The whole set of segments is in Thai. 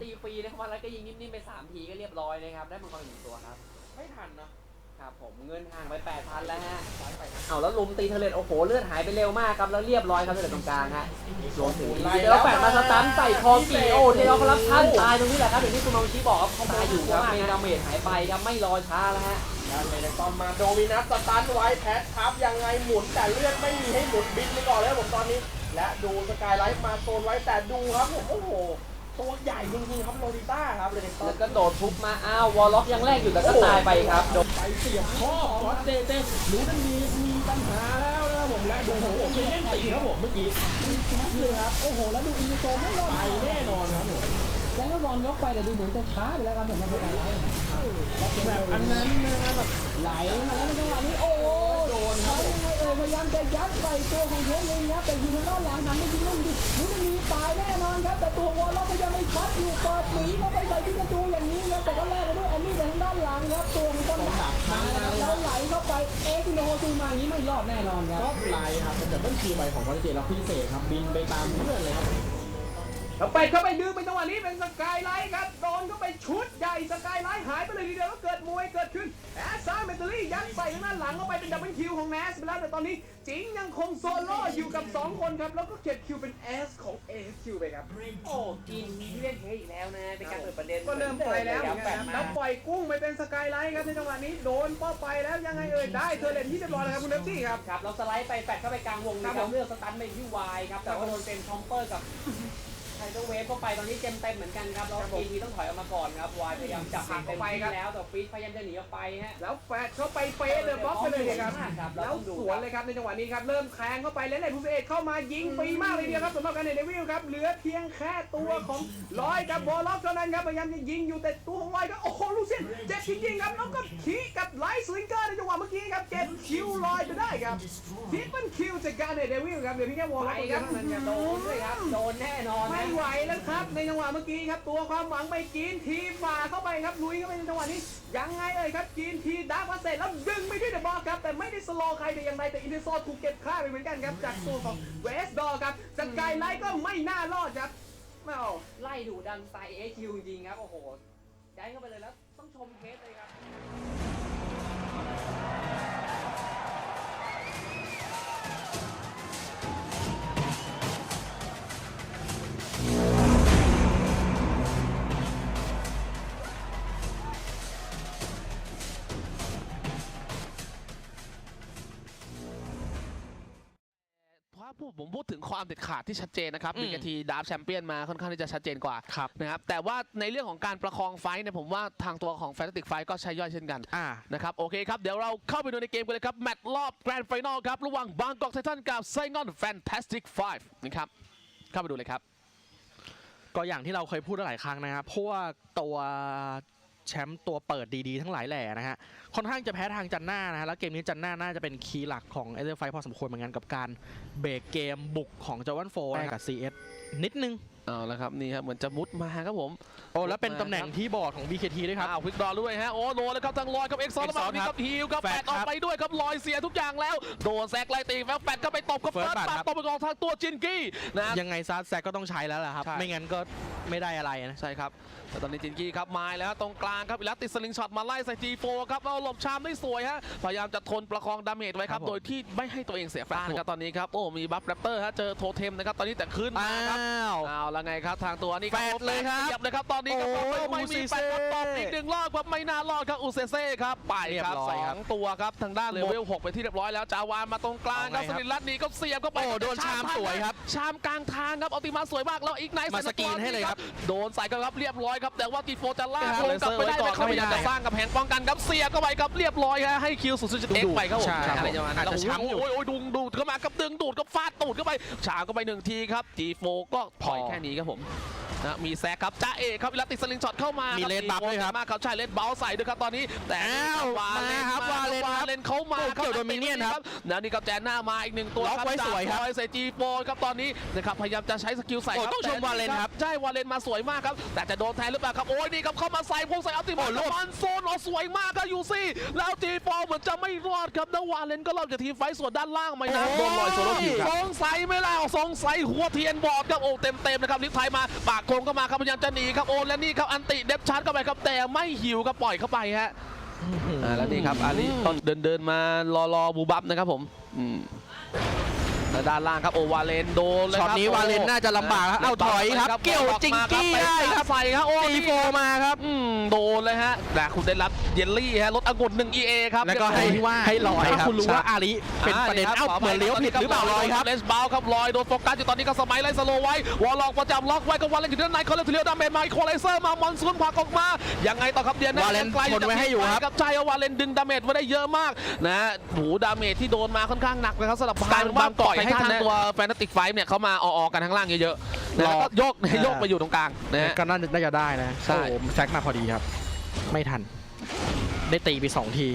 ตีไม่ให้เขาตีฟรีนะครับวันแล้วก็ยิงนิ่มๆไปสามทีก็เรียบร้อยนะครับ ได้มังกรหนึ่งตัวครับ ไม่ทันนะครับผมเงินห่างไป8,000แล้วฮะซ้ายไปนะเอาแล้วลุมตีเทเลตโอ้โหเลือดหายไปเร็วมากครับแล้วเรียบร้อยครับเทเลตตรงกลางฮะรวมถึงไล่เดี๋ยวแปดมาสตันใส่คอกีโอเทเลคอรับท่านตายตรงนี้แหละครับอย่างที่คุณมองชี้บอกครับเขาตายอยู่ครับมีดาเมจหายไปครับไม่รอช้าแล้วฮะแล้วเลยนะตอนมาโดมินัสสตาร์ทไว้แพททับยังไงหมุนแต่เลือดไม่มีให้หมุนบินไปก่อนแล้วผมตอนนี้ และดูสกายไลท์มาโซนไว้แต่ดูครับผมโอ้โห ตัวใหญ่จริงๆครับโลลิต้าครับเลยตอแล้นวก็โดดทุบมา อ้าววอลล็อกยังแรกอยู่แต่ก็ตายไปครับโดนไปเสียบข้อคอสเตเต้รู้ทันทีมีปัญหาแล้วนะครับผมและดูโอ้โหเป็นเล่นตีครับผมเมื่อกี้ชัดเลยครับโอ้โหแล้วดูอินโซไม่รอดไปแน่นอนครับผมแล้วก็บอลยกไปแต่ดูเหมือนจะช้าไปแล้วครับผมมาเป็นอะไรแบบอันนั้นนะครับแบบไหลมาแล้วในจังหวะนี้โอ้โหโด นเขายังไงเอ่ยพยายามจะยัดใส่ตัวของเทนเลยนะแต่ยิงทางด้านหลังหันไปยิงลูกดิลูกนี้ตายแน่นอนครับแต่ตัววอลล็อกก็ยังไม่ชัดอยู่เปิดหนีเข้าไปใส่ที่กระจูอย่างนี้ครับแต่ก็แลกไปด้วยแอนนี่ทางด้านหลังครับตัวของต้นดักมาแล้วแล้วไหลเข้าไปเอ็กโนซูมาอย่างนี้ไม่รอดแน่นอนครับชอบลยครับเป็นดับเบิลคิวไปของคอนเจแล้วพิเศษครับบินไปตามเพื่อนเลยครับ แล้วเป็ดเข้าไปดึงไปจังหวะนี้เป็นสกายไลท์ครับโดนเข้าไปชุดใหญ่สกายไลท์หายไปเลยทีเดียวแล้วเกิดมวยเกิดขึ้นแอสซ่าเมทัลลี่ยัดใส่ทางด้านหลังเข้าไปเป็นดับเบิลคิวของแนสไปแล้วแต่ตอนนี้จิงยังคงโซโล่อยู่กับ 2 คนครับแล้วก็เก็บคิวเป็นเอสของเอสคิวไปครับโอ้กินเล่นเทอีกแล้วนะเป็นการเปิดประเด็นก็เริ่มไปแล้วเหมือนกันครับแล้วปล่อยกุ้งไปเป็นสกายไลท์ครับในจังหวะนี้โดนป้อไปแล้วยังไงเอ่ยได้เธอเล่นที่เรียบร้อยแล้วครับคุณเอฟซี่ครับครับเราสไลด์ไปแฟดเข้าไปกลางวงนะคครัรับบผมเลือกสตันไปที่วายครับแต่ว่าโดนเป็นชอมเปอร์กับ ไทเทอร์เวฟเข้าไปตอนนี้เต็มเต็มเหมือนกันครับแล้วทีวีต้องถอยออกมาก่อนครับวายพยายามจับเต็มที่แล้วแต่ฟีดพยายามจะหนีออกไปฮะแล้วแฟดเข้าไปเฟสเดอะบล็อกไปเลยครับครับแล้วสวนเลยครับในจังหวะนี้ครับเริ่มแทงเข้าไปแล้วในผู้เอกเข้ามายิงฟรีมากเลยเดียวครับสำหรับการเดวิลครับเหลือเพียงแค่ตัวของลอยกับบอลล็อกเท่านั้นครับพยายามจะยิงอยู่แต่ตัวของลอยก็โอ้โหลูเซียนเจ็บจริงๆครับแล้วก็ขีกับไลท์สลิงเกอร์ในจังหวะเมื่อกี้ครับเก็บคิวลอยไปได้ครับทิปเปิลคิวจากการเดวิลครับเดี๋ยวพี่แค่วอลไปล็อกครับมันจะโดนด้วยครับโดนแน่นอนไม่นะไหวแล้วครับ ในจังหวะเมื่อกี้ครับ ตัวความหวังไปกินทีฝ่าเข้าไปครับลุยเข้าไปในจังหวะนี้ ยังไงเอ่ยครับกินทีดาร์คมาเสร็จแล้วดึงไปที่เดอะบอลครับ แต่ไม่ได้สโลใครแต่อย่างไรแต่อินเดซถูกเก็บค่าไปเหมือนกันครับ จากตัวของเวสดอร์ครับสกายไลท์ก็ไม่น่ารอดครับไม่เอาไล่ดูดันใส่เอคิวจริงครับโอ้โหย้ายเข้าไปเลยแล้วต้องชมเคสเลยครับ พูดผมพูดถึงความเด็ดขาดที่ชัดเจนนะครับอืมบีกทีดาร์ฟแชมเปี้ยนมาค่อนข้างที่จะชัดเจนกว่าครับนะครับแต่ว่าในเรื่องของการประคองไฟท์เนี่ยผมว่าทางตัวของแฟนตาติกไฟก็ใช้ย่อยเช่นกันอ่านะครับโอเคครับเดี๋ยวเราเข้าไปดูในเกมกันเลยครับแมตช์รอบแกรนด์ไฟนอลครับระหว่างบางกอกไททันกับไซงอนแฟนตาสติกไฟนะครับเข้าไปดูเลยครับก็อย่างที่เราเคยพูดหลายครั้งนะครับเพราะว่าตัว แชมป์ตัวเปิดดีๆ ทั้งหลายแหล่นะฮะ ค่อนข้างจะแพ้ทางจันหน้านะฮะ แล้วเกมนี้จันหน้าน่าจะเป็นคีย์หลักของเอเดอร์ไฟพอสมควรเหมือนกันกับการเบรกเกมบุกของจอวันโฟกับซีเอสนิดนึงเอาละครับนี่ครับเหมือนจะมุดมาครับผม โอ้แล้วเป็นตำแหน่งที่บอร์ดของ BKT ด้วยครับอ้าวควิกดอด้วยฮะโอ้โดนแล้วครับทางลอยกับเอ็กซ์ซอนแล้วมา Exxon นี่คครัรับบฮิลครับแฟแฟดดออกครับไปด้วยครับลอยเสียทุกอย่างแล้วโดนแซกไล่ตีแล้วแฟดก็ไปตบกับ First เฟิร์ส Blood บัตครับตบไปกองทางตัวจินกี้นะยังไงซาแซกก็ต้องใช้แล้วล่ะครับใช่ไม่งั้นก็ไม่ได้อะไรนะใช่ครับแต่ตอนนี้จินกี้ครับมาแล้วตรงกลางครับอีลัสติดสลิงช็อตมาไล่ใส่ G4 ครับเอาหลบชามได้สวยฮะพยายามจะทนประคองดาเมจไว้ครัครับผมบโดยที่ไม่ให้ตัวเองเสียฟานครับตอนนี้ครับโอ้มีบัฟแรปเตอร์ฮะเจอโทเทมนะครับตอนนี้แต่ขึ้นมาอ้าครับวเอาแล้วไงครับ ทางตัวนี้แปดเลยครับเรียบเลยครับตอนนี้ครับโอ้ไม่อูมีซิแปดครับเซ่ตอบอีกหนึ่งรอบครับไม่น่ารอดครับอูเซเซ่ครับไปเรียบครับร้อยสคอรับงตัวครับทางด้านเลเวลหกไปที่เรียบร้อยแล้วจาวานมาตรงกลางครับเอาไงครับสลินลัดนี้ก็เสียบเข้าไปโอ้โดนชามสวยครับชามกลางทางครับอัลติมาสวยมากแล้วอีกไนท์มาสกรีนให้เลยครับโดนใส่กันครับเรียบร้อยครับแต่ว่ากีโฟจะลากครับลงกลับไปได้ไหมครับไม่พยายามได้จะสร้างกับแผงป้องกันครับเสียบเข้าไปครับเรียบร้อยฮะให้คิวสุดๆจะเอ็กไปครับผมใช่ครับอะไรประมาณนั้นอาจจะช้ำอยู่โอ้ยโอ้ยดูดดูดเข้ามากับดึงดูดก็ฟาดตูดเข้าไปฉากเข้าไปหนึ่งทีครับจีโฟก็ปล่อยพอแค่นี้ครับผมนะมีแซกครับจ้าเอกครับวิลาติดสลิงช็อตเข้ามามีมีเลนบัฟด้วยครับมากครับใช่เลนบัฟใส่ด้วยครับตอนนี้ แต่อ้าววาเลนมาครับมวาเลนครับวาเลนเขามาโอ้ครับเกี่ยวโดมิเนียนครับแล้วนี่ครับแจนหน้ามาอีกหนึ่งตัวล็อกไว้จากสวยครับบอใส่จีโฟครับตอนนี้นะครับพยายามจะใช้สกิลใส่โอ้ครับต้องชมแต่วาเลนครับใช่วาเลนมาสวยมากครับแต่จะโดนแทนหรือเปล่าครับโอ้ยนี่ครับเข้ามาใส่พวกใส่ส่อัลติมัตมันโซนเอาสวยมากครับยูซี่แล้วจีฟอเหมือนจะไม่รอดครับแล้ววาเลนก็รอดจากทีมไฟท์ส่วนด้านล่างไม่นะโดนลอยโซโลคิวครับสงสัยไม่แล้วสงสัยหัวเทียนบอดครับโอ้เต็มเต็มๆนะครับลิฟต์ไทยมาปากโคงก็มาครับพยายามจะหนีครับโอ้และนี่ครับอันติเดฟชาร์จเข้าไปครับแต่ไม่หิวครับปล่อยเข้าไปฮะอ่าแล้วนี่ครับอาลีต้นเดินเดินมารอรอบูบับนะครับผมอืม แล้วด้านล่างครับโอวาเลนโดนเลยคช็รัอบตนี้วาเลนน่าจะลำบากครับเอาถอยครับเกี่ยวจิงกี้ได้ครับใส่ครับโอ้ตีโฟมาครับอืมโดนเลยฮะแต่คุณได้รับเยลลี่ฮะรถองุ่นหนึ่ง EA ครับแล้วก็ให้เรียบร้อยให้ลอยครับถ้าคุณรู้ว่าอาลีเป็นประเด็นอ่าเอ้าครับเหมือนเลี้ยวผิดหรือเปล่าลอยครับเลสบาวครับลอยโดนโฟกัสอยู่ตอนนี้ก็สมัยไล่สโลว์ไว้วอลล็อกประจำล็อกไว้กับวาเลนอยู่ด้านในคอเลสเทเลียดาเมจมาอีโคไลเซอร์มามอนซูนผลักออกมายังไงต่อครับเดียนวาเลนไกลทนไว้ให้อยู่ครับกับใจเอาวาเลนดึงดาเมจไว้ได้เยอะมากนะฮะโหดาเมจที่โดนมาค่อนข้างหนักนะครับสำหรับบางบางปล่อยให้บางทางนะตัวแฟนตาติกไฟเนี่ยเขามาออๆกันข้างล่างเยอะๆนะรอแล้วก็โยกอ่าโยกมาอยู่ตรงกลางนะฮะก็น่าจะน่าจะได้นะใช่โอ้โหแซกมาพอดีครับ ไม่ทัน ได้ตีไปสองที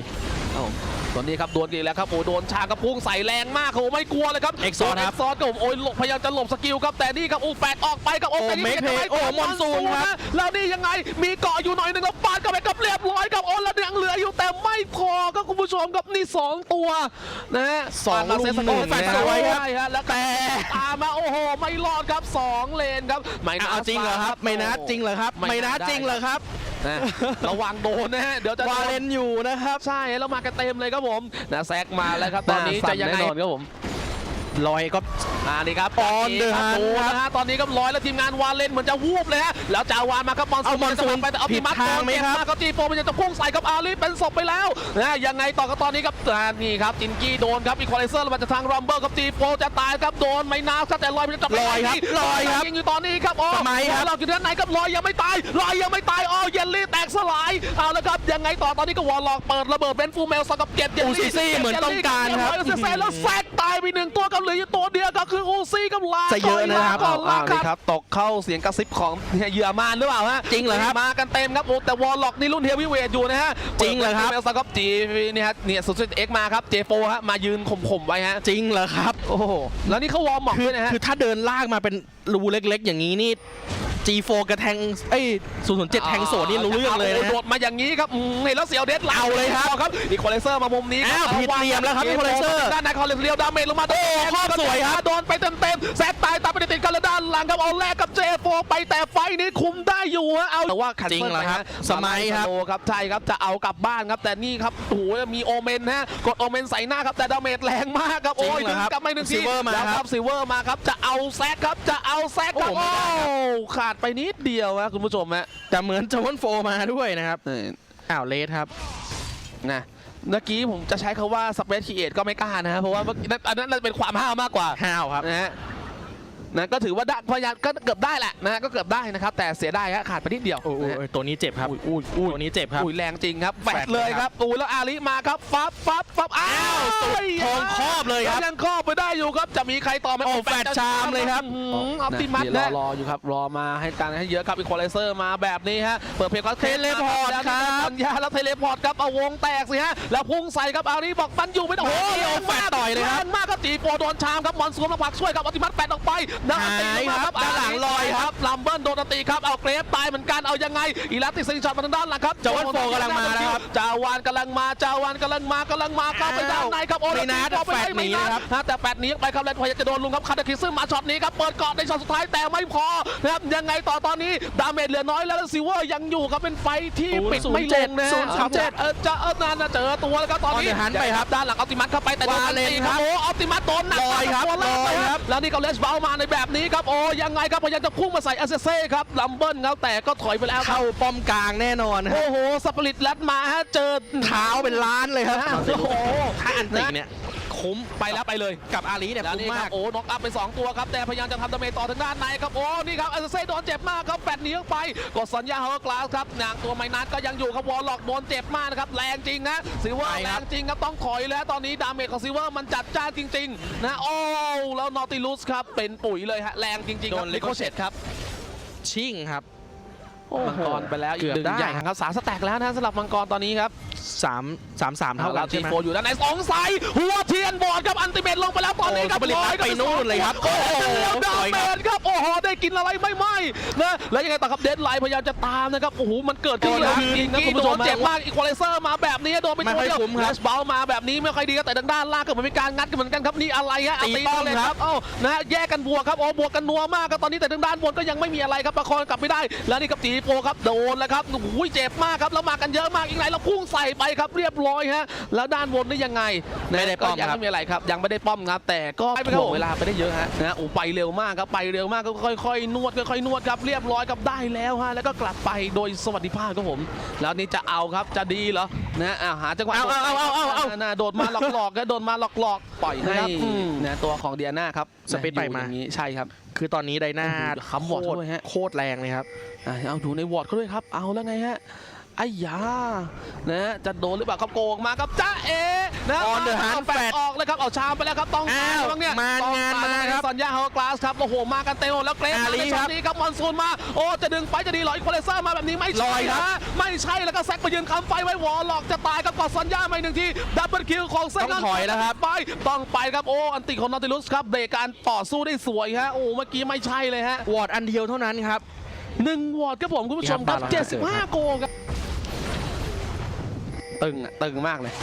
ครับผมตอนนี้ครับโดนกี่แล้วครับโอ้โดนชากระพุ้งใส่แรงมากครับโอ้ไม่กลัวเลยครับเอ็กซ์ซอนโดครับเอ็กซ์ซอนครับผมโอ้ยหลบพยายามจะหลบสกิลครับแต่นี่ครับโอ้แฟดออกไปครับโอ้โอ้แต่นี่เมคเพย์ยังไงโอ้มอนซูนครับนะแล้วนี่ยังไงมีเกาะอยู่หน่อยหนึงแล้วปาดเข้าไปกับเรียบร้อยครับโอ้แล้วยังเหลืออยู่แต่ไม่พอครับคุณผู้ชมครับนี่สองตัวนะฮะสองปาดมาเซสโกลุมหนึ่งแฟดนะสวยครับใช่ฮะแล้วแต่ตามมาโอ้โหไม่รอดครับสองเลนครับไม่อะน่าเอาจริงเหรอครับ ไม่นัดจริงเหรอครับ ไม่นัดจริงเหรอครับ นะระวังโดนนะฮะเดี๋ยวจะโดวาเลนอยู่นะครับ ใช่แล้วมากันเต็มเลยครับผมนะแซกมาแล้วครับตอนนี้น่าสั่จะนยังไงแน่นอนครับผม ลอยก็อ่านี่ครับ On the ครับ hand ดูนะฮะตอนนี้ก็ร้อยแล้วทีมงานวาเลนเหมือนจะวูบเลยฮะแล้วจาวานมาครับมอนเอามอนซูนไปแต่เอาผิดมัดทางไหมครับเจ็บากครับจีโฟมันจะพุ่งใส่กับอาลีเป็นศพไปแล้วนะยังไงต่อกับตอนนี้ครับอ่านี่ครับจินกี้โดนครับอีควอไลเซอร์มาจากทางรัมเบิลครับจีโฟจะตายครับโดนไม่นาครับแต่ลอยมันจะจับไม่ลอยครับได้ลอยครับยิงอยู่ตอนนี้ครับโอ้ทำไมครับเราอยู่ด้านในครับลอยยังไม่ตายลอยยังไม่ตายอ๋อเยลลี่แตกสลายเอาละครับยังไงต่อตอนนี้ก็วอลล็อกเปิดระเบิดเป็นฟูลเมลสกับเก็บเยลอูลี่ซี่ซี่เหมือนต้องการครับเซแล้วแซกตายไปหนึ่งตัวกับเหลืออยู่ตัวเดียวก็คืออูซี่กับลาจะเยอะนะครับก่อนลาเอาๆครับตกเข้าเสียงกระซิบของเหยื่อมารหรือเปล่าฮะจริงเหรอครับมากันเต็มครับโอ้แต่วอลล็อกนี่รุ่นเฮฟวีเวทอยู่นะฮะจริงเหรอครับเมลสกับจีเนี่ยฮะเนี่ยสุดๆเอ็กมาครับเจโฟฮะมายืนข่มๆไว้ฮะจริงเหรอครับโอ้โหแล้วนี่เขาวอร์มหมอกคือด้วยนะฮะคือถ้าเดินลากมาเป็นรูเล็ก ๆ อย่างนี้นี่ G4 กระแทงเอ้ย007แทงโสดนี่รู้เรื่องเลยนะ โดดมาอย่างนี้ครับอืมเห็นแล้วเสียวเด็ดหลังเอาเลยครับครับอีควอไลเซอร์มามุมนี้อ้าวผิดเหลี่ยมแล้วครับ Equalizer ด้านในคอเลสเรียวดาเมจลงมาโอ้ครอบสวยครับโดนไปเต็มๆแซกตายตามไปติดๆกันแล้วด้านหลังครับเอาแรกกับเจโฟไปแต่ไฟนี้คุมได้อยู่ฮะเอาแต่ว่าคันจริงเฟิลเหรอไปครัฮะบสมัยครับโลครับใช่ครับจะเอากลับบ้านครับ แต่นี่ครับโอ้โหมีโอเมนฮะกดโอเมนใส่หน้าครับแต่ดาเมจแรงมากครับโอ้ยจริงเหรถึองครับกลับไม่หนึ่งที Silver มาแล้วครับซิลเวอร์มาครับจะเอาแซกครับจะเอาแซกครับโอ้โอ้ไม่ได้ครับขาดไปนิดเดียวฮะคุณผู้ชมฮะแต่เหมือนโจวันโฟมาด้วยนะครับนี่อ้าวเลสครับนะเมื่อกี้ผมจะใช้คาว่าสเปซคีเอทก็ไม่กล้านะฮะเพราะว่าเมื่อกี้นั่นอันนั้นน่าจะเป็นความห้าวมากกว่าห้าวครับนะฮะ นะก็ถือว่าได้พยายามก็เกือบได้แหละนะฮะก็เกือบได้นะครับ แต่เสียดายฮะขาดไปนิดเดียวโอ้โหนะฮะตัวนี้เจ็บครับอุ้ยอุ้ยอุ้ยตัวนี้เจ็บครับ อุ้ยแรงจริงครับแฟแฟดดเลยครับอุ้ยแล้วอาลิมาครับฟับฟับฟับอ้าอ้าววสุดทองครอบเลยครับ ยังครอบไปได้อยู่ครับจะมีใครต่อไหมโอ้แฟดชามเลยครับออปติมัสรอรออยู่ครับ รอมาให้การให้เยอะครับอีควอไลเซอร์มาแบบนี้ฮะ เปิดเพลงคอสเทเลพอร์ตครับสัญญาแล้วเทเลพอร์ตครับเอาวงแตกสิฮะ แล้วพุ่งใส่ครับอาลีบอกปันอยู่ไม่ได้โอ้ยแรงแฟดต่อยเลยครับแรงมากครับจีโฟโดนชามครับมอนซูมแล้วผลักช่วยครับออติมัสแปดออกไปนะอันตีหายมาครับด้านหลังลอยครับลัมเบิลโดนอันตีครับเอาเกรฟตายเหมือนกันเอายังไงอีลัสติกซิงช็อตมาทางด้านหลังครับจาวันโฟกำลังมาแล้วครับจาวานกำลังมาจาวานกำลังมากำลังมาเข้าไปด้านในครับโอ้ไม่นัดแล้วตีแฟดหนีนะครับฮะแต่แปดหนีออกไปครับแล้วพยายามจะโดนลุงครับคาร์ดคิซึมมาช็อตนี้ครับเปิดเกาะในช็อตสุดท้ายแต่ไม่พอนะครับยังไงต่อตอนนี้ดาเมจเหลือน้อยแล้วซิลเวอร์ยังอยู่ครับเป็นไฟที่ปิดไม่ลงนะศูนย์ศูนย์เจ็ดเออจะเออนานะเจอตัวแล้วครับตอนนี้ On the hunt ไปครับด้านหลังออติมัสเข้าไปแต่โดนวาเลนตีครับโอ้ออติมัสโดนหนักลอยครับตัวแกลอยครับแล้วนี่ก็เลสเบลมาในแบบนี้ครับโอ้ยังไงครับพยายามจะพุ่งมาใส่อาเซเซ่ครับลัมเบิลครับแต่ก็ถอยไปแล้วครับเข้าป้อมกลางแน่นอนฮะโอ้โหสปริตแลดมาฮะเจอเท้าเป็นล้านเลยครับโอ้โหถ้าอันติเนี่ย คุ้มไปแล้วไปเลยกับอาลีเนี่ยแล้วคุ้มนี่คมารัก บโอ้น็อกอัพไป 2 ตัวครับแต่พยายามจะทำดาเมจต่อทางด้านในครับโอ้นี่ครับอาเซ่โดนเจ็บมากครับแฟดหนีออกไปกดสัญญาเฮอร์กลาสครับนางตัวไมนัสก็ยังอยู่ครับวอลล็อกโดนเจ็บมากนะครับแรงจริงนะซิลเวอร์ใช่แรครับ งจริงครับต้องถอยแล้วตอนนี้ดาเมจของซิลเวอร์มันจัดจ้านจริงๆนะโอ้แล้วนอติลุสครับเป็นปุ๋ยเลยฮะแรงจริงๆโดครับนลิโคเชตครับชิ่งครับโอ้โห มังกรไปแล้วอีเกืกอบหนึ่งได้อย่างครับสามสแต็กแล้วนะสำหรับมังกรตอนนี้ครับสามสามสามเท่ากัแล้นวทีใช่ไหมโฟอยู่ด้านในสองสายหัวเทียนบอดครับอันติเมตลงไปแล้วตอนนี้ครับโอ้ซุปเปอร์ลิตร้อยไปนู่นเลยครับโอ้โหโอ้โหแล้วดาสวยเมครับจครับโอ้โหได้กินอะไรไม่ไหมนะแล้วยังไงต่อครับเดดไลน์พยายามจะตามนะครับโอ้โหมันเกิดขึ้นแล้วโอ้โหจริงๆนะยิคุณงผู้ชมโดนเจ็บมากอีควอไลเซอร์มาแบบนี้โดนไปไม่ตัวค่อยเดียวคุ้มครับแลชเบลมาแบบนี้ไม่ค่อยดีครับแต่ทางด้านล่างก็เหมือนมีการงัดกันเหมือนกันครับนี่อะไรฮะตีป้อมเลยครับเอ้านะฮะแยกกันบวกครับโอ้บวกกันนัวมากครับตอนนี้แต่ทางด้านบนก็ยังไม่มีอะไรครับประคองกลับไม่ได้แล้วนี่กับจีโฟครับโดนแล้วครับโอ้ยเจ็บมากครับแล้วมากันเยอะมากอีกไหนเราพุ่งใส่ไปครับเรียบร้อยฮะแล้วด้านบนนี่ยังไงไม่ได้ป้อมก็ยังครับไม่มีอะไรครับยังไม่ได้ป้อมครับแต่ก็ไม่ถ่วงเวลาไปได้เยอะฮะนะฮะโอ้ไปเร็วมากครับไปเร็วมากก็ค่อยๆนวดค่อยๆนวดครับเรียบร้อยครับได้แล้วฮะแล้วก็กลับไปโดยสวัสดิภาพครับผม แล้วนี่จะเอาครับจะดีเหรอนะฮะอ่าหาจังหวะเอาเอาเอาเอาเอาน่าโดดมาหลอกๆก็โดนมาหลอกๆปล่อยให้นะครับอืมนะตัวของเดียนาครับสปีดไปมาอยู่อย่างนี้ใช่ครับ คือตอนนี้ไดนาโอ้โหค้ำวอร์ดโคตรด้วยฮะโคตรแรงเลยครับอะ เอาอยู่ในวอร์ดเขาด้วยครับ เอาแล้วไงฮะไอ้ยา นะฮะจะโดนหรือเปล่าครับโกงมาครับจ้าเอนะ On the เอา hand แฟด fat ออกเลยครับ เอาชามไปแล้วครับ ต้องอ้าวบ้างเนี่ยมางานต้องมาครับสัญญาเฮากลาสครับ โอ้โห มากันเต็มหมดแล้วเกรฟอามาลีในช็อครัตบนี้ครับ มอนซูนมา โอ้ จะดึงไปจะดีเหรออีควอไลเซอร์มาแบบนี้ไม่ลใช่อยครับนะ ไม่ใช่แล้วก็แซกไปยืนคำไฟไว้วอลหลอกจะตายครับกอดสัญญามาอีกหนึ่งที ดับเบิลคิวของเซต้องถอยแล้วครับ ไป ต้องไปครับ โอ้ อันติของนอติลุสครับเบรกการต่อสู้ได้สวยฮะ โอ้ เมื่อกี้ไม่ใช่เลยฮะ วอร์ดอันเดียวเท่านั้นครับ หนึ่งวอร์ดครับผมคุณผู้ชมครับครับ75โกงครับ ตึงอะตึงมากเลย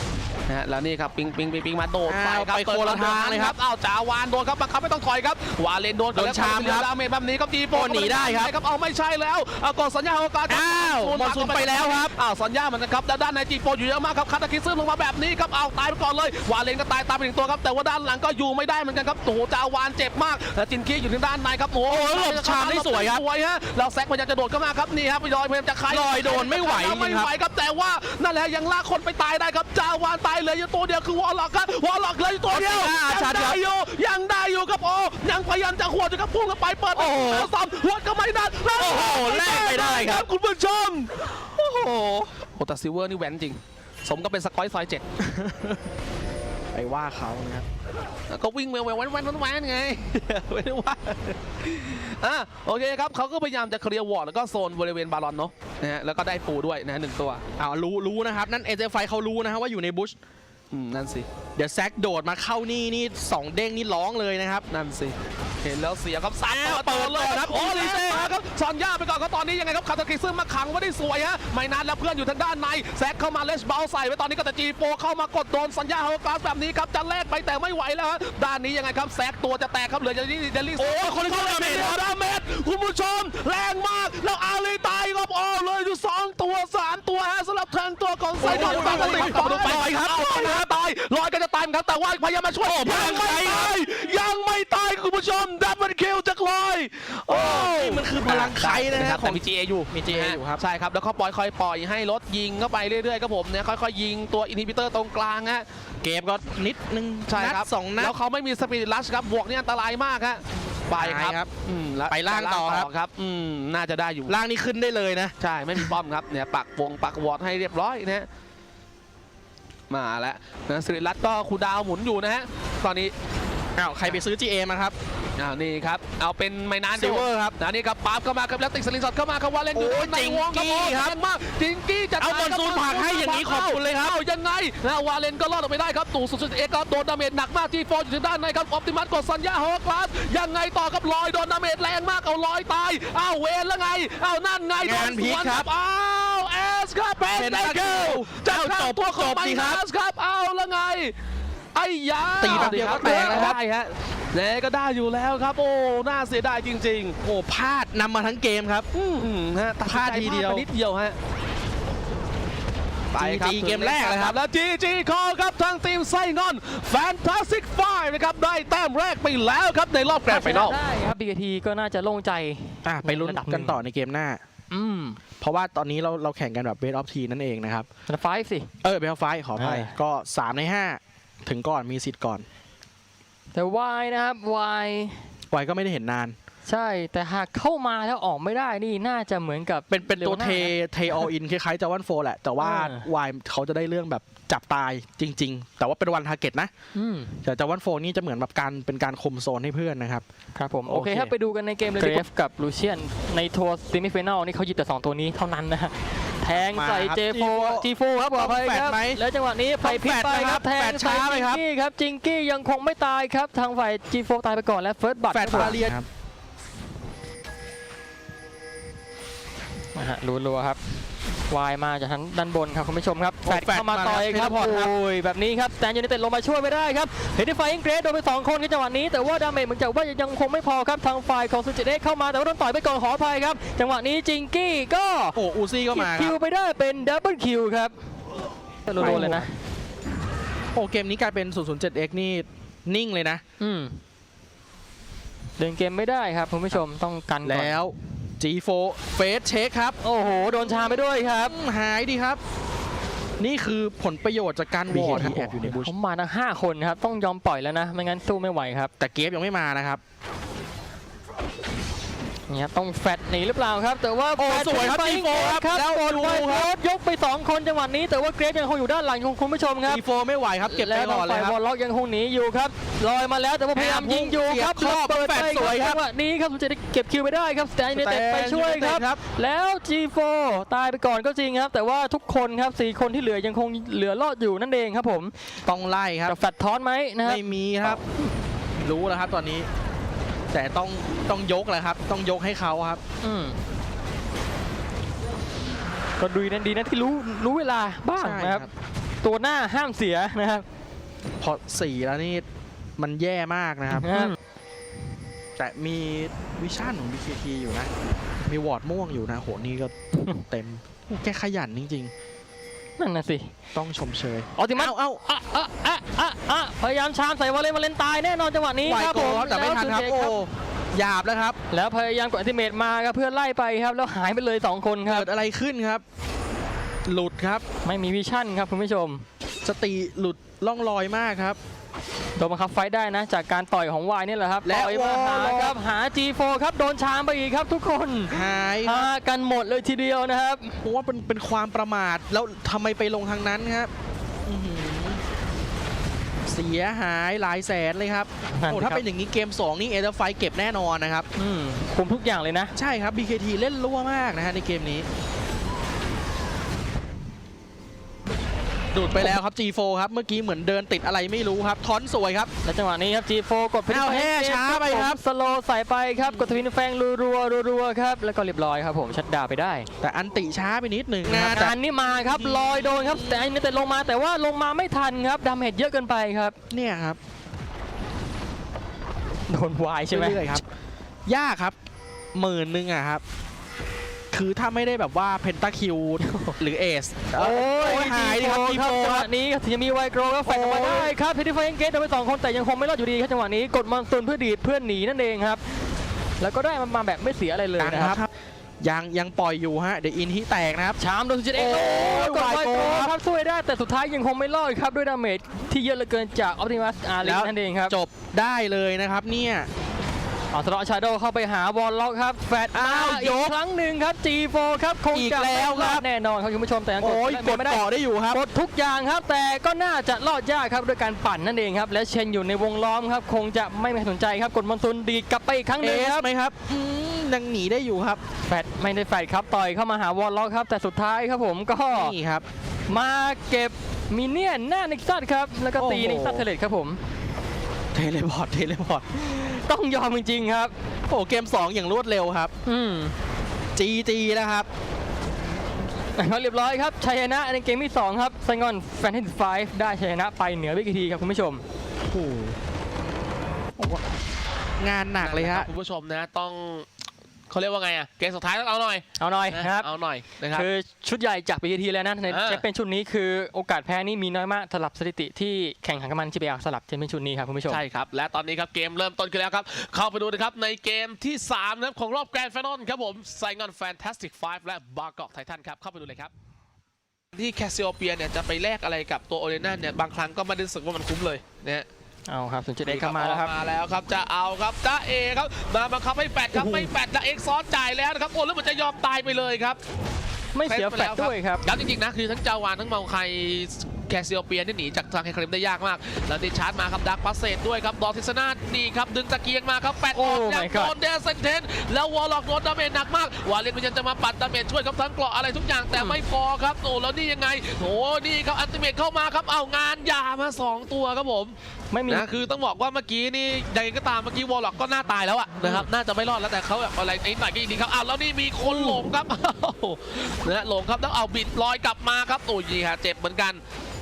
นะฮะแล้วนี่ครับปิงปิงปิงปิงมาโดดไปอ้าวครับไปคนละทางเลยครับอ้าวจ่าวานโดนครับบังคับไม่ต้องถอยครับวาเลนโดนโดนชามครับดาเมจแบบนี้ครับจีโฟโอ้หนีได้ครับครับเอาไม่ใช่แล้วเอากดสัญญาโอกาสอ้าวมอนซูนไปแล้วครับอ้าวสัญญาเหมือนกันครับแล้วด้านในจีโฟอยู่เยอะมากครับคาตาคิซึมลงมาแบบนี้ครับเอาตายไปก่อนเลยวาเลนก็ตายตามไปหนึ่งตัวครับแต่ว่าด้านหลังก็อยู่ไม่ได้เหมือนกันครับโอ้โหจาวานเจ็บมากแล้วจินกี้อยู่ทางด้านในครับโอ้โหโอ้โหหลบชามได้สวยครับสวยฮะแล้วแซกพยายามจะโดดเข้ามาครับนี่ครับลอยพยายามจะคายลอยโดนไม่ไหวจริงๆครับไม่ไหวครับแต่ว่านั่นแหละยังลากคนไปตายได้ครับจาวานตายเหลยอยู่ตัวเดียวคือวอลล็อกครับวอลล็อกเหลยอยู่ตัวเดียวอ่ายังชัดคได้รับอยู่ยังได้อยู่ครับโอ้ยังพยายามจะขวดจะกระพุ่งเข้าไปเปิดโอ้โหแล้วซ้ำหัวก็ไม่ได้แล้วโอ้โหแลกไม่ได้ครับคุณผู้ชมโอ้โหโอ้แต่ซิลเวอร์นี่แหวนจริง สมก็เป็นสกอยซอยเจ็ดไป ว่าเขานะครับก็วิ่งแหวนแหวนแหวนแหวนแหวนไงไม่ได้ว่าอะโอเคครับเขาก็พยายามจะเคลียร์วอร์ดแล้วก็โซนบริเวณบาลอนเนาะนะฮะแล้วก็ได้ปูด้วยนะฮะหนึ่งตัวอ้ารู้รู้นะครับนั่นเอเจไฟเขารู้นะฮะว่าอยู่ในบุช อืมนั่นสิ เดี๋ยวแซกโดดมาเข้านี่นี่สองเด้งนี่ร้องเลยนะครับ นั่นสิ เห็นแล้วเสียครับสามอ้าวเปิดเลยเปิดก่อนคครัรับบโอ้โอ้ลิลิเซ่เซ่ครับซอนย่าไปก่อนครับตอนนี้ยังไงครับคาตาคิซึมมาขังไว้ได้สวยฮะไม่นานแล้วเพื่อนอยู่ทางด้านในแซกเข้ามาเลสเบลใส่ไว้ตอนนี้ก็แต่จีโฟเข้ามากดโดนสัญญาเฮากราสแบบนี้ครับจะแลกไปแต่ไม่ไหวแล้วฮะด้านนี้ยังไงครับแซกตัวจะแตกครับเหลือจะนี่เดลี่โอ้ยคนเข้าดาเมจครับดาเมจคุณผู้ชมแรงมากแล้วอาลีตายครับอ๋อเลยอยู่สองตัวสามตัวฮะสำหรับแทงตัวของ ไซดอนโอ้ยปกติโอ้ยโอ้ยลอยครับโอ้ยลอยตายลอยก็จะตายครับแต่ว่าพยายามมาช่วยโอ้พยังไม่ตายยังไม่ คุณผู้ชมดับเบิลคิวจากลอย โอ้นี่มันคือพลังไคนะฮะแต่มี GA อยู่มี GA อยู่ครับ ใช่ครับ แล้วเขาปล่อยค่อยปล่อยให้รถยิงเข้าไปเรื่อยๆครับผมเนี่ยค่อยๆยิงตัวอินฮิบิเตอร์ตรงกลางฮะเกมก็นิดนึงใช่ครับนัดสองนัด แล้วเขาไม่มีสปีดลัชครับบวกนี่อันตรายมากฮะไปคไปครัรับบอืมแล้วไปล่างต่อครับ ครับอืมน่าจะได้อยู่ล่างนี่ขึ้นได้เลยนะ ใช่ไม่มีป้อมครับเนี่ยปักวงปักวอร์ดให้เรียบร้อยนะฮะมาแล้วนะสิริรัตน์ก็คูลดาวน์หมุนอยู่นะฮะตอนนี้ อ้าวใครไปซื้อ GA มาครับ อ้าวนี่ครับ เอาเป็นไม่นาน Silver ครับนะนี่ครับปั๊บเข้ามาครับแล้วติดสลิงสอดเข้ามาครับว่าเล่นอยู่โอ้ยในวงจิงกี้ครับแรงมากจิงกี้จะเอาตยมอนซูนครับผลักให้อย่างนี้ขอบคุณเลยครับอ้าวยังไงนะวาเลนก็รอดออกไปได้ครับตู่สุดสุดเอกครับโดนดาเมจหนักมากที่โฟอยู่ทางด้านในครับออปติมัสกดสัญญาฮอกลาสยังไงต่อครับลอยโดนดาเมจแรงมากเอาลอยตายอ้าวเวนแล้วไงอ้าวนั่นไงโดงานนพลิสกวนครับอ้าวเอสครับเป็นเป็นไดเกิลเจ้าจะจเข้าบตัวของจบไมสิครับนัสครับอ้าวแล้วไงไอ้ยาตีแป๊บเดียวก็แตกแล้วครับ ได้ฮะเน่ก็ได้อยู่แล้วครับ โอ้ น่าเสียดายจริงโอ้พลาดนำมาทั้งเกมครับๆอืมฮะตัดสินพลาดใจทีเดียวพลาไปนิดเดียวฮะ ไปครับ GG เกมแรกเลยครับแล้ว GG คอครับทางทีมไซงอนแฟนตาซิกไฟนะครับได้แต้มแรกไปแล้วครับในรอบแกรนด์ไฟนอลได้ครับ BKT ก็น่าจะโล่งใจอะไปลุ้นระดับหนึ่งกันต่อในเกมหน้า อืมเพราะว่าตอนนี้เราเราแข่งกันแบบเบสออฟทีนั่นเองนะครับแต่ไฟสิ เออเบลไฟขออภัยอ่าก็ 3 ใน 5 ถึงก่อนมีสิทธิ์ก่อน แต่วายนะครับวายไวก็ไม่ได้เห็นนาน ใช่ แต่หากเข้ามาแล้วออกไม่ได้นี่น่าจะเหมือนกับเป็นเป็นตัวร็เทหาะเทออินคล้ายๆจาวันโฟแหละ แต่ว่าอ่าวายเขาจะได้เรื่องแบบจับตายจริง ๆ แต่ว่าเป็นวันทาร์เก็ตนะอืมแต่จาวันโฟนี่จะเหมือนแบบการเป็นการคุมโซนให้เพื่อนนะครับ ครับผม โอโอเคเคครับไปดูกันในเกมเลยเกรฟกับลูเชียนในทัวร์ซิมิฟิแนลนี่เขาหยิบแต่ 2 ตัวนี้เท่านั้นนะฮะ แทงใส่มาครับ J4 G4 G4 ครับขออภัยต้องแฟคดรับไหมแล้วจังหวะนี้ไปพลิกไปต้องแฟดไหมคครัรับบแทงแฟดใส่ช้าไหมจิงครับกี้ครับจิงกี้ยังคงไม่ตายครับ ทางฝ่าย G4 ตายไปก่อนและเฟิร์สบัตแฟดบาเรียครับนะฮะรัวๆครับ วายมาจากทางด้านบนครับคุณผู้ชมครับโอ้แฟดแฟดเข้ามามาต่อยแล้วครับเทเลพอร์ตครับโอ้ยแบบนี้ครับแต่ยูไนเต็ดลงมาช่วยไม่ได้ครับเฮดดี้ไฟอิงเกรสโดนไปสองคนในจังหวะนี้แต่ว่าดาเมจเหมือนจะว่ายังคงไม่พอครับทางฝ่ายของซูจิเดเข้ามาแต่ว่าโดนต่อยไปก่อนขออภัยครับ จังหวะนี้จิงกี้ก็โอ้อูซี่ก็เก็บมาคคิวรับไปได้เป็นดับเบิลคิวครับโดนๆเลยนะโอ้เกมนี้กลายเป็น 007X นี่นิ่งเลยนะ อืมเดินเกมไม่ได้ครับคุณผู้ชมต้องกันก่อนแล้ว G4 เฟสเช็คครับ โอ้โห โดนชาไปด้วยครับ หายดีครับ นี่คือผลประโยชน์จากการวอร์ดครับแอบอยู่ในบุชผมมาทั้งห้าคนครับ ต้องยอมปล่อยแล้วนะ ไม่งั้นสู้ไม่ไหวครับ แต่เกฟยังไม่มานะครับ เนี่ยต้องแฟดหนีหรือเปล่าครับ แต่ว่าโอ้แฟดสวยครับไป G4 ครับครับแล้วกดไว้ดูครับโพสต์ยกไป 2 คนจังหวะนี้ แต่ว่าเกรฟยังคงอยู่ด้านหลังของคุณผู้ชมครับ G4 ไม่ไหวครับเก็บไปแล้วก่อนเลยฝ่ายครับบอลล็อกยังคงหนีอยู่ครับลอยมาแล้วแต่ว่าพยายามยิงอยู่ครับเสียบครอบเปิดแฟดไปสวยครับจังหวะนี้ครับสุเจตเก็บคิวไปได้ครับสแตนยูไนเต็ดไปช่วยครับครับแล้ว G4 ตายไปก่อนก็จริงครับ แต่ว่าทุกคนครับสี่คนที่เหลือยังคงเหลือรอดอยู่นั่นเองครับผมต้องไล่ครับจะแฟดทอนไหมนะครับไม่มีครับ รู้แล้วครับตอนนี้ แต่ต้องต้องยกแหละครับ ต้องยกให้เขาครับ อืมก็ดูนั่นดีนะที่รู้รู้เวลาบ้างใช่นะครับครับ ตัวหน้าห้ามเสียนะครับ พอสี่แล้วนี่มันแย่มากนะครับนะครับ แต่มีวิชั่นของ BKT อยู่นะ มีวอร์ดม่วงอยู่นะ โหนี่ก็เต็มโอ้แกขยันจริง นั่นน่ะสิๆต้องชมเชยออติมัสเอ้าเอ้าอะอะอะอะอะพยายามชามใส่วอลเลนวอลเลนตายแน่นอนจังหวะนี้ไหวครับโกผมครับแต่ไม่ทันครับ แล้วโอ้ สุดเด็ดหยาบแล้วครับแล้วพยายามกดอัลติเมตมาครับเพื่อไล่ไปครับแล้วหายไปเลย2คนครับเกิดอะไรขึ้นครับ หลุดครับ ไม่มีวิชั่นครับคุณผู้ชม สติหลุดล่องลอยมากครับ โดนบังคับไฟต์ได้นะ จากการต่อยของวายนี่แหละครับและต่อยมาหาโอ้ครับหา G4 ครับโดนชามไปอีกครับทุกคนหายคหารับกันหมดเลยทีเดียวนะครับ เพราะว่าเป็นเป็นความประมาทแล้วทำไมไปลงทางนั้นครับอื้อหือเสียหายหลายแสนเลยครับนั่นโอ้สิถ้าครับ เป็นอย่างนี้เกม 2 นี่เอเดอร์ไฟเก็บแน่นอนนะครับ อืมคุมทุกอย่างเลยนะ ใช่ครับ BKT เล่นรั่วมากนะฮะในเกมนี้ ดูดไปแล้วครับ G4 ครับ เมื่อกี้เหมือนเดินติดอะไรไม่รู้ครับทอนสวยครับ และจังหวะนี้ครับ G4 กดเพชรอ้าวไฟแห่ช้าไปครับ สโลใส่ไปครับ กดทวินแฟงรัวๆรัวๆครับ แล้วก็เรียบร้อยครับผม ชัดดาวน์ไปได้ แต่อันติช้าไปนิดหนึ่งนะฮะแต่งานนี้มาครับ ลอยโดนครับ แต่อันนี้แต่ลงมาแต่ว่าลงมาไม่ทันครับดาเมจเยอะเกินไปครับ เนี่ยครับ โดนวายใช่ไหมเรื่อยๆครับ ยากครับหมื่นหนึ่งอะครับ คือถ้าไม่ได้แบบว่าเพนตาคิว หรือเอสโอ้ยหายดิครับ G4 ครับ G4 จังหครัวะบนี้ครับถึงจะมีไวโกรก็แฟนออกมาโอ้ยได้ครับเพชรไฟเกตโดนไปสองคนแต่ยังคงไม่รอดอยู่ดีครับจังหวะนี้กดมอนสเตอร์เพื่อดีดเพื่อนหนีนั่นเองครับ แล้วก็ได้มันมาแบบไม่เสียอะไรเลยยังนะคครัรับบยังยังปล่อยอยู่ฮะเดี๋ยวอินที่แตกนะครับชามโดนสุดจิตเองโอ้โอ้ยยกดไวไวโกโกรครับครับช่วยได้แต่สุดท้ายยังคงไม่รอดครับด้วยดาเมจที่เยอะเหลือเกินจากออปติมัสอารีแล้วนั่นเองครับจบได้เลยนะครับเนี่ย เอาสโลชาโดเข้าไปหาวอลล็อกครับแฟดอ้าวอียกกครั้งหนึ่งครับ G4 ครับคงอีกจะแล้วไม่รอครัดบแน่นอนครับคุณผู้ชมแต่ยังกดโอ้ยกดไม่ได้ต่อได้อยู่ครับกดทุกอย่างครับ แต่ก็น่าจะรอดยากครับด้วยการปั่นนั่นเองครับและเชนอยู่ในวงล้อมครับ คงจะไม่มีใครสนใจครับกดมอนซุนดีดกลับไปอีกครั้งหเอนึ่งสครับไหมครับอืมยังหนีได้อยู่ครับแฟดไม่ได้แฟดครับต่อยเข้ามาหาวอลล็อกครับ แต่สุดท้ายครับผมก็นี่ครับ มาเก็บมินเนี่ยนหน้านิกซัสครับแล้วก็ตีโอ้โหนิกซัสเทเลตครับผม เทเลพอร์ตเทเลพอร์ตต้องยอมจริงๆครับโอ้เกม 2 อย่างรวดเร็วครับ อืม GG นะครับก็เรียบร้อยครับชัยชนะในเกมที่ 2 ครับไซงอนแฟนที่5ได้ชัยชนะไปเหนือวิกทีครับคุณผู้ชมโอ้โหงานหนักเลยฮะคุณผู้ชมนะต้อง เขาเรียกว่าไงอะเกมสุดท้ายต้องเอาหน่อยเอาหน่อยนะครับ เอาหน่อยนะครับ คือชุดใหญ่จากปีทีแล้วนะในอ่า แชมเปี้ยนชุดนี้คือโอกาสแพ้นี่มีน้อยมากสลับสถิติที่แข่งขันกันมันที่ไปเอาสลับแชมเปี้ยนชุดนี้ครับคุณผู้ชม ใช่ครับ และตอนนี้ครับเกมเริ่มต้นขึ้นแล้วครับ เข้าไปดูนะครับในเกมที่3นะครับของรอบแกรนด์ฟิแนลครับผมไซงอนแฟนตาสติก5และบาร์กอกไททันครับ เข้าไปดูเลยครับ ที่แคสซิโอเปียเนี่ยจะไปแลกอะไรกับตัวโอเลนันเนี่ยบางครั้งก็ไม่ได้รู้สึกว่ามันคุ้มเลยนะฮะ เอาครับ0 7 x เข้ามาแล้วครับมาแล้วครับจะเอาครับจ้าเอครับมาบังคับให้แปดครับไม่แปดและเอ็กซ์ซอนจ่ายแล้วนะครับโอ้แล้วมันจะยอมตายไปเลยครับ ไม่เสียแฟลตด้วยครับย้ำจริงๆนะคือทั้งจาวานทั้งเมาไคแคสเซียเปียนี่หนีจากทางไฮคลิมได้ยากมาก แล้วติดชาร์จมาครับดักพาสเซตด้วยครับดอทิสนานี่ครับดึงตะเกียงมาครับแปดออกโอ้ยัง my โด god นเดซเซนเทนแล้ววอลล็อกโดนดาเมจหนักมาก วาเลนมันยังจะมาปัดดาเมจช่วยครับทั้งเกราะอะไรทุกอย่างแต่ไม่พอครับโอ้แล้วนี่ยังไงโอ้นี่ครับอันติเมตเข้ามาครับเอางานยามาสองตัวครับผม ไม่มีนะคือต้องบอกว่าเมื่อกี้นี่ยังไงก็ตามเมื่อกี้วอลล็อกก็น่าตายแล้วอะนะครับน่าจะไม่รอดแล้วแต่เขาแบบอะไรไอ้หน่อยก็ดีครับอ้าวแล้วนี่มีคนหลงครับอ้าวนะหลงครับแล้วเอาบิดลอยกลับมาครับโอ้ยฮะเจ็บเหมือนกัน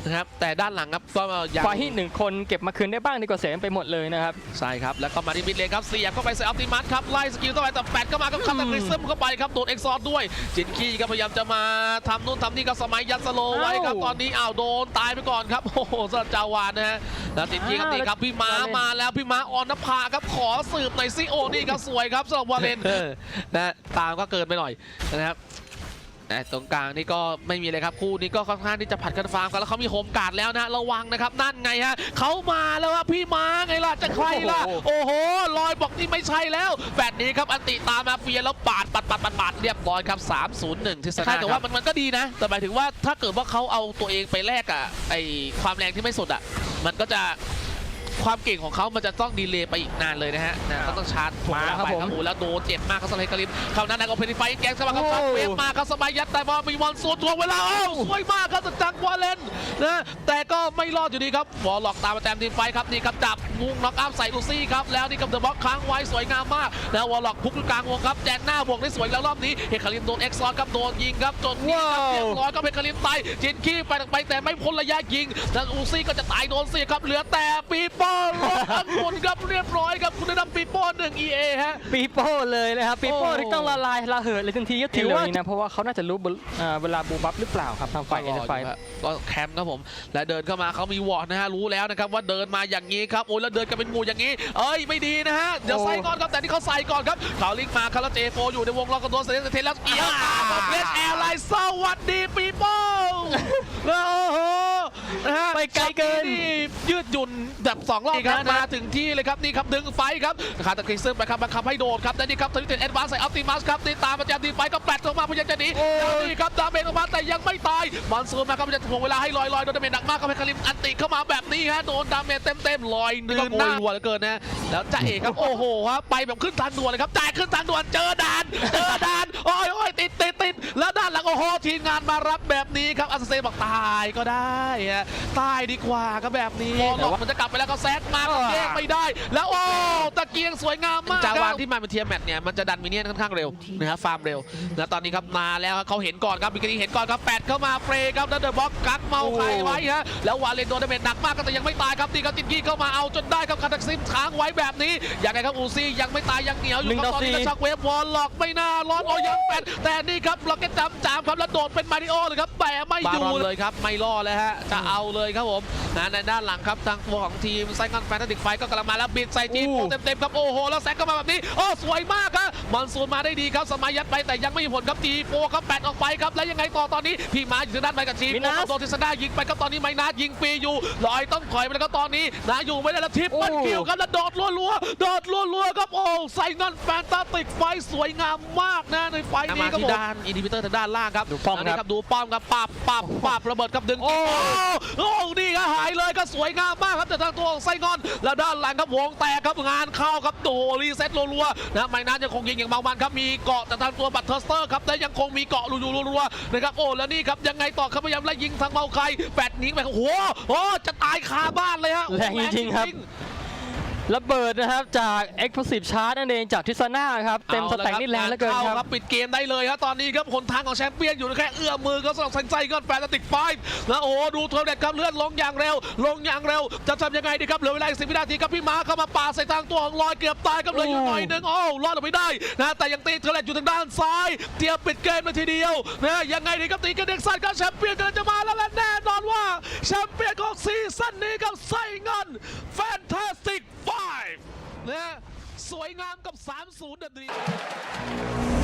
นะครับแต่ด้านหลังครับก็ยังไฟที่หนึ่งคนเก็บมาคืนได้บ้างดีกว่าเสียไปหมดเลยนะครับใช่ครับแล้วก็มาที่มิดเลนครับเสียบเข้าไปใส่ออปติมัสครับไล่สกิลเข้าไปแต่แปดก็มาครับคัตตาริซึมเข้าไปครับโดนเอ็กซอร์ด้วย จินกี้ก็พยายามจะมาทำนู่นทำนี่กับสมัยยัดสโลไว้ครับอ้าวตอนนี้อ้าวโดนตายไปก่อนครับโอ้โหสำหรับจาวานนะฮะแล้วจินกี้ครับนี่ครับพี่ม้ามาแล้วพี่ม้าออนนภาครับขอสืบหน่อยซิโอนี่ครับสวยครับสำหรับวาเลนนะตามก็เกินไปหน่อยนะครับ แต่ตรงกลางนี่ก็ไม่มีเลยครับคู่นี้ก็ค่อนข้างที่จะผัดกันฟาร์มกันแล้วเขามีโฮมการ์ดแล้วนะระวังนะครับนั่นไงฮะเขามาแล้วว่าพี่ม้าไงล่ะจะใครล่ะโอ้โหลอยบอกนี่ไม่ใช่แล้วแบบนี้ครับอันติตามมาเฟียแล้วปาดปัดปัดปัดปัดเรียบร้อยครับ301ที่สนาแต่ว่ามันมันก็ดีนะ แต่หมายถึงว่าถ้าเกิดว่าเขาเอาตัวเองไปแลกอะไอความแรงที่ไม่สุดอะมันก็จะ ความเก่งของเขามันจะต้องดีเลย์ไปอีกนานเลยนะฮะนะก็ต้องชาร์จถ่วงเวลมาครับไปผมโอ้โหแล้วโดนเจ็บมากครับสไลด์กริมเข้าหน้าในกองเพลิไฟแกงสมัครครับโอ้ซัดเวฟมาครับสบายยัดแต่ว่ามีวันสูตรถ่วงเวลาโอ้าวสวยมากครับจากจังวาเลนนะแต่ก็ไม่รอดอยู่ดีครับวอลล็อกตามมาแต้มทีมไฟครับนี่ครับจับมุงน็อกอัพใส่ลูซี่ครับแล้วนี่กับเดอะบ็อกค้างไว้สวยงามมากแล้ววอลล็อกพุกอยู่กลางวงครับแจกหน้าบวกได้สวยแล้วรอบนี้เฮคาริมโดนเอ็กซ์ซอนครับโดนยิงครับจนนี่ครับเรียบร้อยก็เฮคาริมตายจินขี้ไปไปแต่ไม่พ้นระยะยิงแล้วอูซี่ก็จะตายโดนเสียครับเหลือแต่ปีโป้รถอังุ่นครับเรียบร้อยครับคุณได้นำปีโป้หนึ่ง EA ฮะ ปีโป้เลยนะครับปีโป้โอ้ที่ต้องละลายระเหิดเลยทันทีก็ถือถือว่าว่านะเพราะว่าเขาน่าจะรู้บนอ่าเวลาบูบัฟหรือเปล่าครับทางฝ่ายเอ็นไฟก็รออยู่ฮะก็แคมป์ครับผม และเดินเข้ามาเขามีวอร์ดนะฮะ รู้แล้วนะครับว่าเดินมาอย่างนี้ครับ โอ้ยแล้วเดินกันเป็นหมู่อย่างนี้ เอ้ย ไม่ดีนะฮะ เดี๋ยวโอ้ใส่ก่อนครับ แต่นี่เขาใส่ก่อนครับเขาลิงก์มาครับแล้วเจโฟอยู่ในวงล็อกกระโดดเสร็จเทนแล้วเอียงมาครับเล่นแอร์ไลน์สวัสดีปีโป้แล้วโอ้โหนะฮะไปไกลเกินนี่ยืดหยุ่นแบบสองรอบครับมาถึงที่เลยครับนี่ครับดึงไฟครับคาตะคริสซึมไปครับบังคับให้โดดครับและนี่ครับทวิตเต็ดแอดวานซ์ใส่อัลติมัสครับนี่ตามมาแจมทีไฟก็แปดออกมาพยายามจะหนีแล้วนี่ครับดาเมจออกมาแต่ยังไม่ตายมันซูมมาครับพยายามจะถ่วงเวลาให้ลอยลอยโดนดาเมจหนักมากครับให้คาริมอันติเข้ามาแบบนี้ฮะโดนดาเมจเต็มเต็มๆลอยเนื้อหน้ารัวเหลือเกินนะแล้วจ่าเอกครับโอ้โหฮะไปแบบขึ้นทางด่วนเลยครับจ่ายขึ้นทางด่วนเจอด่านเจอด่านโอ้ยโอ้ยติดติดติดแล้วด้านหลังโอ้โหทีมงานมารับแบบนี้ครับอัสเซบอกตายก็ได้ฮะตายดีกว่าครับแบบนี้ แต่ว่ามันจะกลับไปแล้วก็แซดมาก็แยกไม่ได้ แล้วโอ้ตะเกียงสวยงามมากจาวานที่มาเป็นเทียร์แมตช์เนี่ยมันจะดันมินเนี่ยนค่อนข้างเร็วนะครับฟาร์มเร็วแล้วตอนนี้ครับมาแล้วครับเขาเห็นก่อนครับบิกนี่เห็นก่อนครับแปดเข้ามาเฟรย์ครับแล้วเดอะบ็อกกักเมาไข่ไว้ฮะแล้ววาเลนโดนดาเมจหนักมากครับแต่ยังไม่ตายครับตีครับจินกี้เข้ามาเอาจนได้ครับคาตักซิมค้างไว้แบบนี้ยังไงครับอูซี่ยังไม่ตายยังเหนียวอยู่ครับตอนนี้ก็ชักเวฟวอลล็อกไม่น่ารอดโอ้ยังแปดแต่นี่ครับล็อกเก็ตจำจามครับแล้วโดดเป็นมาริโอเลยครับแต่ไม่อยู่เลยครับไม่รอดเลยฮะจะเอาเลยครับผมนะในด้านหลังครับทางตัวของทีมไซคอนแฟนตาติกไฟก็กำลังมาแล้วบิดใส่จีโฟเต็มๆครับโอ้โหแล้วแซกก็มาแบบนี้โอ้สวยมากครับมอนซูนมาได้ดีครับสมัยยัดไปแต่ยังไม่มีผลครับจีโฟครับแปดออกไปครับแล้วยังไงต่อตอนนี้พี่มาอยู่ทางด้านไปกับจีโฟมินัสครับโดนทิสดายิงไปครับตอนนี้ไมนาสยิงฟรีอยู่ลอยต้องถอยไปแล้วครับตอนนี้นะอยู่ไม่ได้แล้วทิปมันโอ้คิวครับแล้วโดดรัวๆโดดรัวๆครับโอ้ไซนอนแฟนตาติกไฟสวยงามมากนะในไฟนี้ครับผมด้านอินดิพิเตอร์ทางด้านล่างครับดูป้อมแล้วคนี่รับครับดูป้อมครับปับปับปับระเบิดครับดึงโอ้โอ้นี่ก็หายเลยก็สวยงามมากครับแต่ทางตัวของไซงอน แล้วด้านหลังครับวงแตกครับงานเข้าครับโดรีเซ็ตรัวๆนะไม่นานยังคงยิงอย่างเมามันครับมีเกาะแต่ทางตัวบัตเทอร์สเตอร์ครับแต่ยังคงมีเกาะอยู่รัวๆนะครับโอ้แล้วนี่ครับยังไงต่อครับพยายามไล่ยิงทางเมาไคแปดหนิงไปโอ้โหโอ้จะตายคาบ้านเลยฮะแรงจริงครับ ระเบิดนะครับจาก Explosive Charge นั่นเองจากทิซาน่าครับ เต็มสแต็กนี่แรงเหลือเกินข้าครับ ปิดเกมได้เลยครับ ตอนนี้ครับหนทางของแชมเปี้ยนอยู่แค่เอื้อมมือก็สำหรับสันใจก็แฟนตาติกไฟแล้วโอ้โหดูเทอร์เน็ตครับเลื่อนลงอย่างเร็ว ลงอย่างเร็ว จะทำยังไงดีครับเหลือเวลาอีกสิบวินาทีครับพี่ม้าเข้ามาปาใส่ทางตัวของลอยเกือบตายครับเหลืออยู่หน่อยหนึงโอ้รอดออกไม่ได้นะแต่ยังตีเทอร์เน็ตอยู่ทางด้านซ้ายเตรียมปิดเกมมาทีเดียวนะยังไงดีครับตีกันเด็กสันครับแชมเปี้ยนกำลังจะมาแล้วและแน่นอนว่าแชมเปี้ยนของซีซั่นนี้ครับไส้เงินแฟนตาสติก5นะสวยงามกับ 3-0 แบบนี้